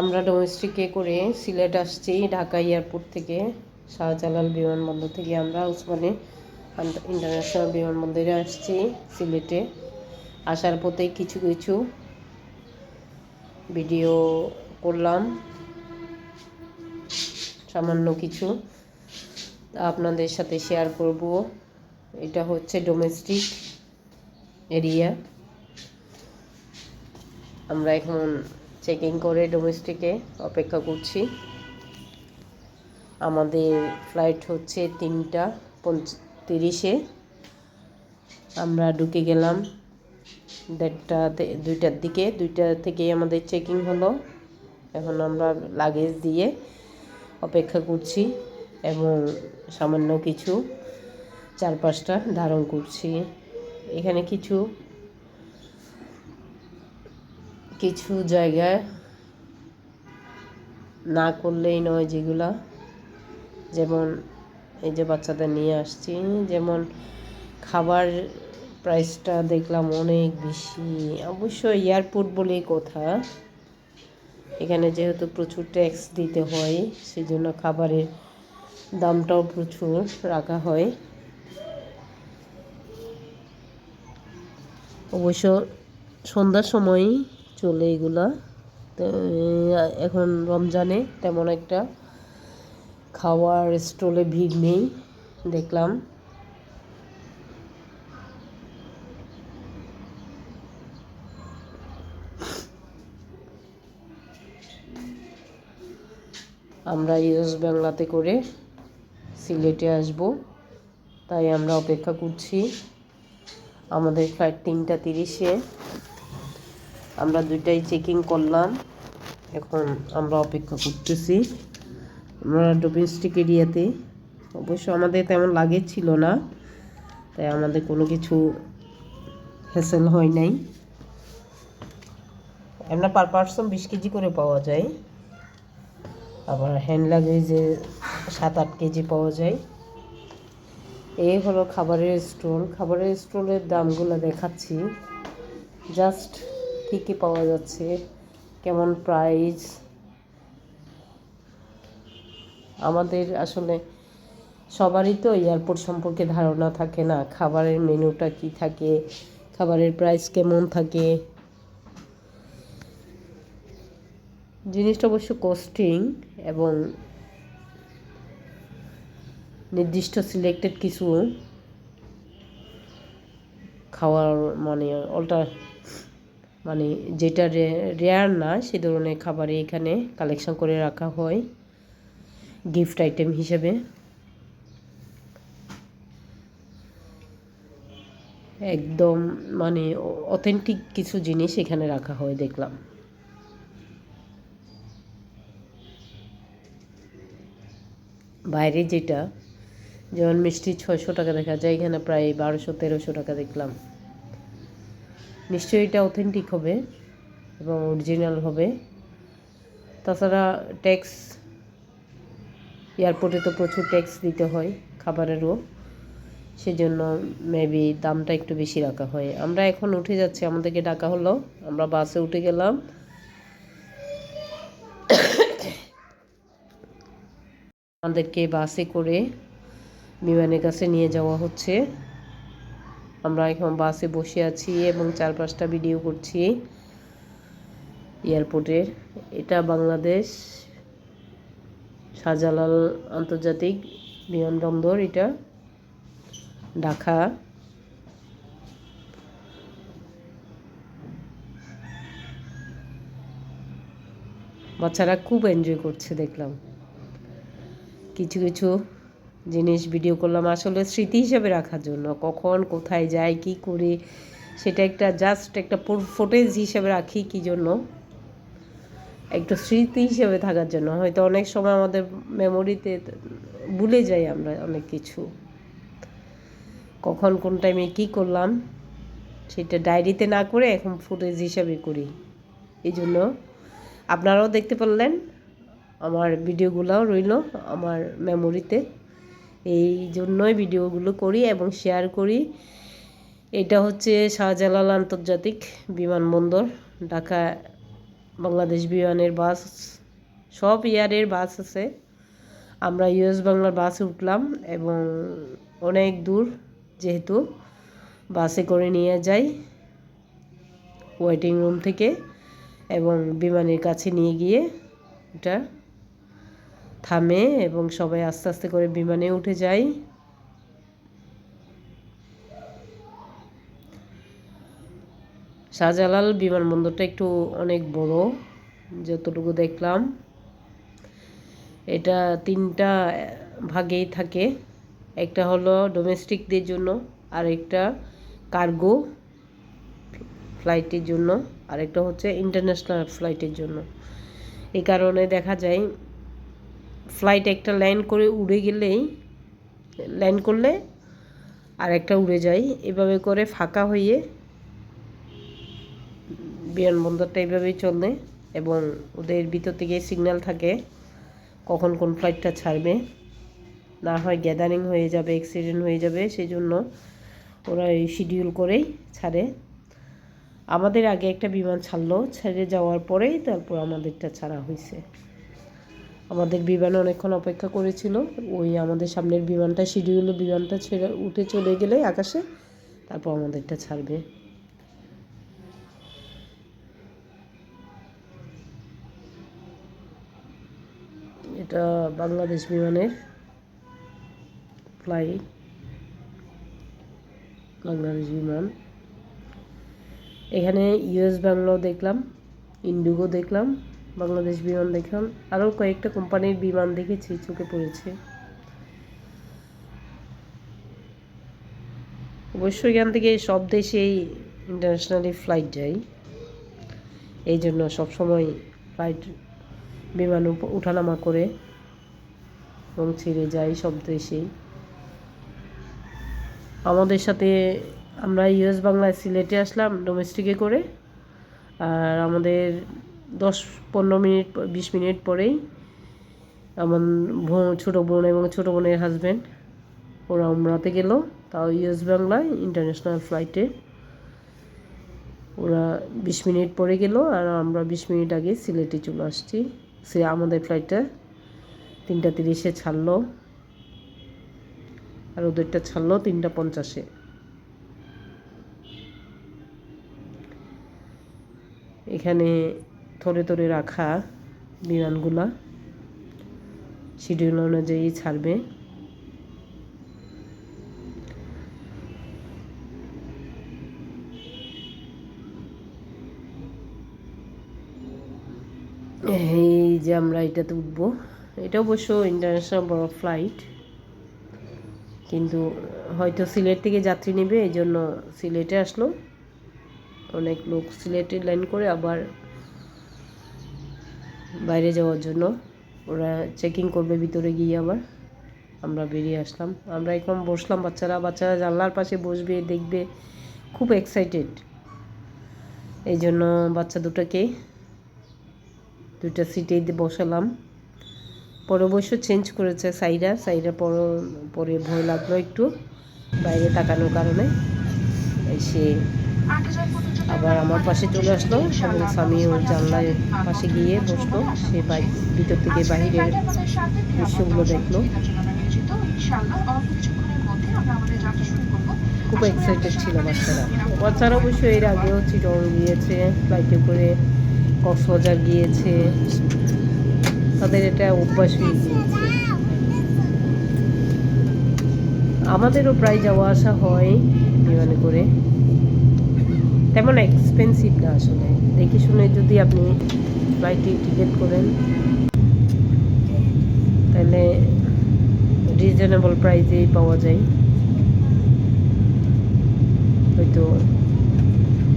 আমরা ডোমেস্টিকে করে সিলেট আসছি, ঢাকা এয়ারপোর্ট থেকে, শাহজালাল বিমানবন্দর থেকে আমরা উসমানী ইন্টারন্যাশনাল বিমানবন্দরে আসছি সিলেটে। আসার পথে কিছু কিছু ভিডিও করলাম, সামান্য কিছু আপনাদের সাথে শেয়ার করব। এটা হচ্ছে ডোমেস্টিক এরিয়া আমরা এখন চেকিং করে ডোমেস্টিকে অপেক্ষা করছি। আমাদের ফ্লাইট হচ্ছে তিনটা তিরিশে। আমরা ঢুকে গেলাম দেড়টাতে দুইটার দিকে। দুইটা থেকেই আমাদের চেকিং হলো। এখন আমরা লাগেজ দিয়ে অপেক্ষা করছি এবং সামান্য কিছু চারপাশটা ধারণ করছি। এখানে কিছু কিছু জায়গায় না করলেই নয় যেগুলা। যেমন এই যে বাচ্চাদের নিয়ে আসছি, যেমন খাবার প্রাইসটা দেখলাম অনেক বেশি। অবশ্য এয়ারপোর্ট বলেই কথা। এখানে যেহেতু প্রচুর ট্যাক্স দিতে হয় সেই জন্য খাবারের দামটাও প্রচুর রাখা হয়। অবশ্য সন্ধ্যার সময়ই চলে এগুলা। তো এখন রমজানে তেমন একটা খাওয়ার স্টলে ভিড় নেই, দেখলাম। আমরা ইউএস বাংলাতে করে সিলেটে আসব, তাই আমরা অপেক্ষা করছি। আমাদের ফ্লাইট তিনটা তিরিশে। আমরা দুইটাই চেকিং করলাম। এখন আমরা অপেক্ষা করতেছি। আমরা ডোমেস্টিক এরিয়াতে অবশ্য আমাদের তেমন লাগেজ ছিল না, তাই আমাদের কোনো কিছু হ্যাসেল হয় নাই। আমরা পার পার্সন বিশ কেজি করে পাওয়া যায়। আবার হ্যান্ড লাগেজে সাত আট কেজি পাওয়া যায়। এই হলো খাবারের স্টল খাবারের স্টলের দামগুলো দেখাচ্ছি। জাস্ট কী কী পাওয়া যাচ্ছে। কেমন প্রাইস আমাদের আসলে সবারই তো এয়ারপোর্ট সম্পর্কে ধারণা থাকে না। খাবারের মেনুটা কি থাকে? খাবারের প্রাইস কেমন থাকে? জিনিসটা অবশ্য কস্টিং এবং নির্দিষ্ট সিলেক্টেড কিছু খাওয়ার মানে অল্টা মানে যেটা রেয়ার না, সে ধরনের খাবারই এখানে কালেকশন করে রাখা হয় গিফট আইটেম হিসেবে। একদম মানে অথেন্টিক কিছু জিনিস এখানে রাখা হয়, দেখলাম। বাইরে যেটা, যেমন মিষ্টি ছয়শো টাকা দেখা যায়, এখানে প্রায় বারোশো, তেরোশো টাকা দেখলাম। নিশ্চয়ই এটা অথেন্টিক হবে এবং অরিজিনাল হবে। তাছাড়া ট্যাক্স এয়ারপোর্টে তো প্রচুর ট্যাক্স দিতে হয় খাবারেরও, সেজন্য মেবি দামটা একটু বেশি রাখা হয়। আমরা এখন উঠে যাচ্ছি, আমাদেরকে ডাকা হলো, আমরা বাসে উঠে গেলাম। আমাদেরকে বাসে করে বিমানের কাছে নিয়ে যাওয়া হচ্ছে। আমরা এখন বাসে বসে আছি এবং চার পাঁচটা ভিডিও করছি এয়ারপোর্টের। এটা বাংলাদেশ শাহজালাল আন্তর্জাতিক বিমানবন্দর, এটা ঢাকা। বাচ্চারা খুব এনজয় করছে, দেখলাম। কিছু কিছু জিনিস ভিডিও করলাম। আসলে স্মৃতি হিসেবে রাখার জন্য, কখন, কোথায় যাই, কি করে, সেটা একটা জাস্ট একটা ফুটেজ হিসেবে রাখি কি জন্য? একটু স্মৃতি হিসেবে থাকার জন্য। হয়তো অনেক সময় আমাদের মেমোরিতে ভুলে যাই আমরা অনেক কিছু। কখন, কোন টাইমে কি করলাম, সেটা ডায়েরিতে না করে এখন ফুটেজ হিসাবে করি। এই জন্য আপনারাও দেখতে পারলেন, আমার ভিডিওগুলোও রইল আমার মেমোরিতে এই জন্যই ভিডিওগুলো করি এবং শেয়ার করি। এটা হচ্ছে শাহজালাল আন্তর্জাতিক বিমানবন্দর, ঢাকা, বাংলাদেশ বিমানের বাস, সব ইয়ারের বাস আছে। আমরা ইউএস বাংলার বাসে উঠলাম এবং অনেক দূর যেহেতু বাসে করে নিয়ে যাই ওয়েটিং রুম থেকে এবং বিমানের কাছে নিয়ে গিয়ে এটা থামে এবং সবাই আস্তে আস্তে করে বিমানে উঠে যায়। শাহজালাল বিমানবন্দরটা একটু অনেক বড়, যতটুকু দেখলাম। এটা তিনটা ভাগেই থাকে, একটা হলো ডোমেস্টিকদের জন্য আর একটা কার্গো ফ্লাইটের জন্য, আরেকটা হচ্ছে ইন্টারন্যাশনাল ফ্লাইটের জন্য। এই কারণে দেখা যায় ফ্লাইট একটা ল্যান্ড করে উড়ে গেলেই ল্যান্ড করলে আর একটা উড়ে যায়। এভাবে করে ফাঁকা হয়ে বিমানবন্দরটা এইভাবেই চলে এবং ওদের ভিতর থেকে সিগন্যাল থাকে কখন কোন ফ্লাইটটা ছাড়বে। না হয় গ্যাদারিং হয়ে যাবে অ্যাক্সিডেন্ট হয়ে যাবে সেই জন্য ওরা এই শিডিউল করেই ছাড়ে। আমাদের আগে একটা বিমান ছাড়লো, ছেড়ে যাওয়ার পরেই তারপর আমাদেরটা ছাড়া হয়েছে আমাদের বিমান অনেকক্ষণ অপেক্ষা করেছিল। ওই আমাদের সামনের বিমানটা শিডিউল বিমানটা ছেড়ে, উঠে চলে গেলে আকাশে, তারপর আমাদেরটা ছাড়বে। এটা বাংলাদেশ বিমানের ফ্লাইট বাংলাদেশ বিমান। এখানে ইউএস বাংলাও দেখলাম ইন্ডিগো দেখলাম। বাংলাদেশ বিমান দেখলাম আরও কয়েকটা কোম্পানির বিমান দেখেছি, চোখে পড়েছে। অবশ্যই এখান থেকে সব দেশেই ইন্টারন্যাশনালি ফ্লাইট যায়। এই জন্য সবসময় ফ্লাইট বিমান ওঠানামা করে এবং ছেড়ে যায় সব দেশেই। আমাদের সাথে আমরা ইউএস বাংলায় সিলেটে আসলাম ডোমেস্টিকে করে। আর আমাদের দশ, পনেরো মিনিট, বিশ মিনিট পরেই আমার ছোটো বোন এবং ছোটো বোনের হাজব্যান্ড ওরা উমরাতে গেল, তাও ইউএস বাংলায় ইন্টারন্যাশনাল ফ্লাইটে ওরা বিশ মিনিট পরে গেল আর আমরা বিশ মিনিট আগে সিলেটে চলে আসছি। সে আমাদের ফ্লাইটটা তিনটা তিরিশে ছাড়লো। আর ওদেরটা ছাড়লো তিনটা পঞ্চাশে। এখানে থরে থরে রাখা বিমানগুলা শিডিউল অনুযায়ী ছাড়বে। এই যে আমরা এটাতে উঠবো। এটা অবশ্য ইন্টারন্যাশনাল বড় ফ্লাইট কিন্তু হয়তো সিলেট থেকে যাত্রী নেবে এই জন্য সিলেটে আসলো। অনেক লোক সিলেটে লাইন করে আবার বাইরে যাওয়ার জন্য। ওরা চেকিং করবে ভিতরে গিয়ে আবার। আমরা বেরিয়ে আসলাম। আমরা এখন বসলাম বাচ্চারা। বাচ্চারা জানলার পাশে বসবে, দেখবে। খুব এক্সাইটেড এই জন্য বাচ্চা দুটাকে দুইটা সিটে বসালাম। পরে অবশ্য চেঞ্জ করেছে সাইরা। সাইরা পর, পরে ভয় লাগল একটু। বাইরে তাকানোর কারণে। সে আবার আমার পাশে চলে আসলো এবং স্বামী ওর জানলায় পাশে গিয়ে বসল। সে ভিতর থেকে বাহিরের দৃশ্যগুলো দেখল। খুব এক্সাইটেড ছিল বাচ্চারা। বাচ্চারা অবশ্য এর আগেও চিটং গিয়েছে ফ্লাইটে করে কক্সবাজার গিয়েছে। তাদের এটা অভ্যাস হয়ে গিয়েছে। আমাদেরও প্রায় যাওয়া আসা হয় বিমানে করে। তেমন এক্সপেন্সিভ না আসলে। দেখে শুনে যদি আপনি ফ্লাইটে টিকিট করেন, তাহলে রিজনেবল প্রাইসেই পাওয়া যায়। হয়তো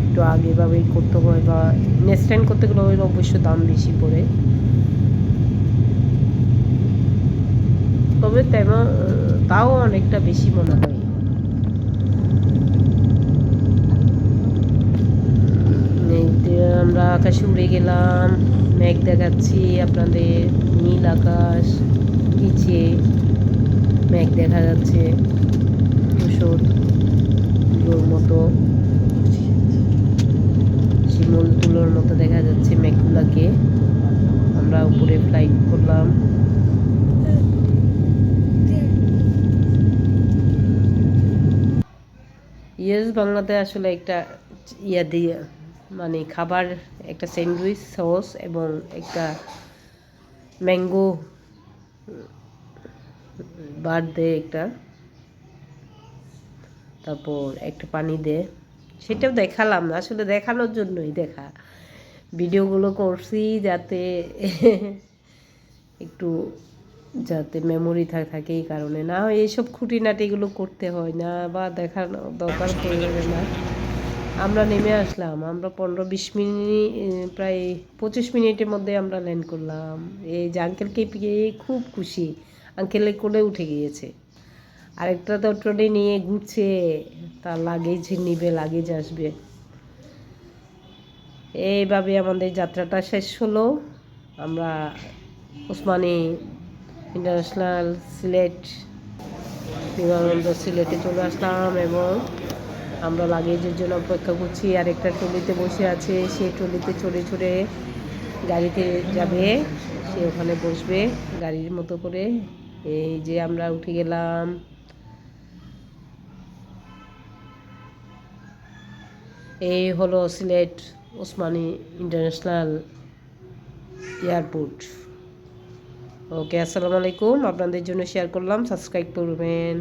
একটু আগেভাবেই করতে হয় বা নেক্সট টাইম করতে গেলে অবশ্য দাম বেশি পড়ে। তবে তেমন, তাও অনেকটা বেশি মনে হয় এই যে আমরা আকাশে উড়ে গেলাম, মেঘ দেখাচ্ছি আপনাদের, নীল আকাশ, নিচে মেঘ দেখা যাচ্ছে, ধূসর, ধুলোর মতো। শিমুল তুলোর মতো দেখা যাচ্ছে মেঘগুলাকে। আমরা উপরে ফ্লাইট করলাম। ইয়েস, বাংলাতে আসলে একটা ইয়া দিয়ে মানে খাবার, একটা স্যান্ডউইচ, সস এবং একটা ম্যাঙ্গো বার দে একটা। তারপর একটা পানি দে। সেটাও দেখালাম না, আসলে দেখানোর জন্যই দেখা। ভিডিওগুলো করছি যাতে একটু যাতে মেমোরি থাকে এই কারণে। না হয় এইসব খুঁটিনাটিগুলো করতে হয় না বা দেখানো দরকার পড়বে না। আমরা নেমে আসলাম। আমরা পনেরো বিশ মিনিট প্রায় পঁচিশ মিনিটের মধ্যে আমরা ল্যান্ড করলাম। এই যে আঙ্কেলকে পেয়ে খুব খুশি। আঙ্কেলের কোলে উঠে গিয়েছে। আরেকটা তো ট্রেনে নিয়ে ঘুরছে। তার লাগেজ নিবে লাগেজ আসবে। এইভাবে আমাদের যাত্রাটা শেষ হলো। আমরা ওসমানী ইন্টারন্যাশনাল সিলেট বিমানবন্দর সিলেটে চলে আসলাম এবং আমরা লাগেজের জন্য অপেক্ষা করছি। আরেকটা ট্রলিতে বসে আছে। সে ট্রলিতে চড়ে চড়ে গাড়িতে যাবে। সে ওখানে বসবে গাড়ির মতো করে। এই যে আমরা উঠে গেলাম। এই হলো Sylhet Osmani international airport. Okay, আসসালামু আলাইকুম। আপনাদের জন্য শেয়ার করলাম। সাবস্ক্রাইব করবেন।